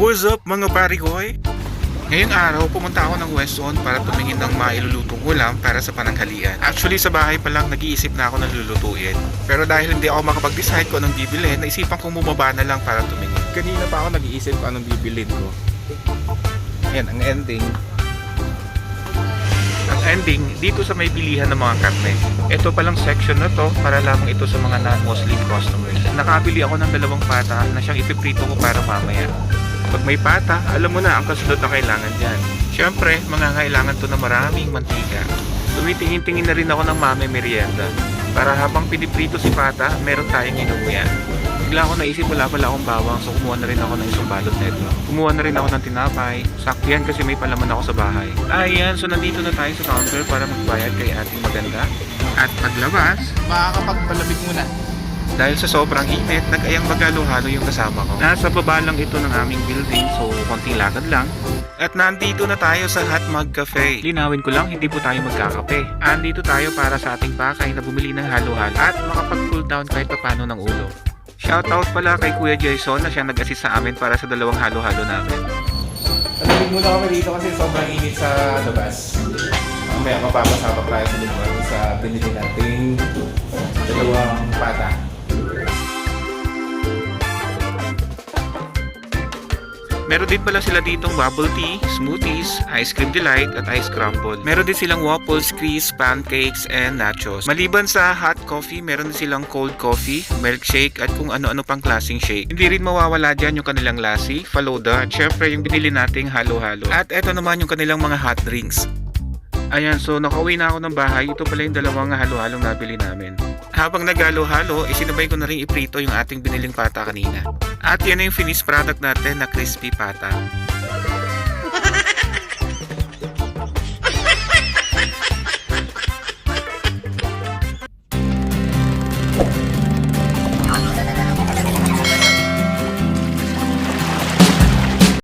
What's up mga parikoy? Ngayong araw, pumunta ako ng Weston para tumingin ng mailulutong ulam para sa pananghalian. Actually, sa bahay pa lang nag-iisip na ako ng lulutuin. Pero dahil hindi ako makapag-decide kung anong bibilin, naisipan kong bumaba na lang para tumingin. Kanina pa ako nag-iisip kung anong bibilin ko. Yan, ang ending. Ang ending, dito sa may bilihan ng mga karne. Ito palang section na to para lamang ito sa mga non-Muslim customers. Nakabili ako ng dalawang pata na siyang ipiprito ko para mamaya. Pag may pata, alam mo na ang kasunod na kailangan dyan. Siyempre, mangangailangan to na maraming mantika. Tumitingin-tingin na rin ako ng mame merienda. Para habang piniprito si pata, meron tayong inuwi. Bigla ako naisip wala pala akong bawang so kumuha na rin ako ng isang balot nito. Kumuha na rin ako ng tinapay. Sakto yan kasi may palaman ako sa bahay. Ayan, so nandito na tayo sa counter para magbayad kay ating maganda. At paglabas, makakapagpalamig muna. Dahil sa sobrang init, nag-ayang magalo-halo yung kasama ko. Nasa baba lang ito ng aming building, so konting lakad lang. At nandito na tayo sa Hot Mug Cafe. Linawin ko lang, hindi po tayo magkakape. Andito tayo para sa ating pakay na bumili ng halo-halo at makapag-cool down kahit papano ng ulo. Shoutout pala kay Kuya Jason na siya nag-assist sa amin para sa dalawang halo-halo namin. Palamig muna kami dito kasi sobrang init sa labas. Mamaya mapapasabak tayo sa lugar sa binili nating dalawang pata. Meron din pala sila ditong bubble tea, smoothies, ice cream delight at ice crumble. Meron din silang waffles, crisps, pancakes, and nachos. Maliban sa hot coffee, meron din silang cold coffee, milkshake, at kung ano-ano pang klaseng shake. Hindi rin mawawala dyan yung kanilang lassi, falooda, at syempre yung binili nating halo-halo. At eto naman yung kanilang mga hot drinks. Ayan, so nakauwi na ako ng bahay. Ito pala yung dalawang halo-halong nabili namin. Habang naghalo-halo, isinabay ko na rin iprito yung ating biniling pata kanina. At yan na yung finished product natin na crispy pata.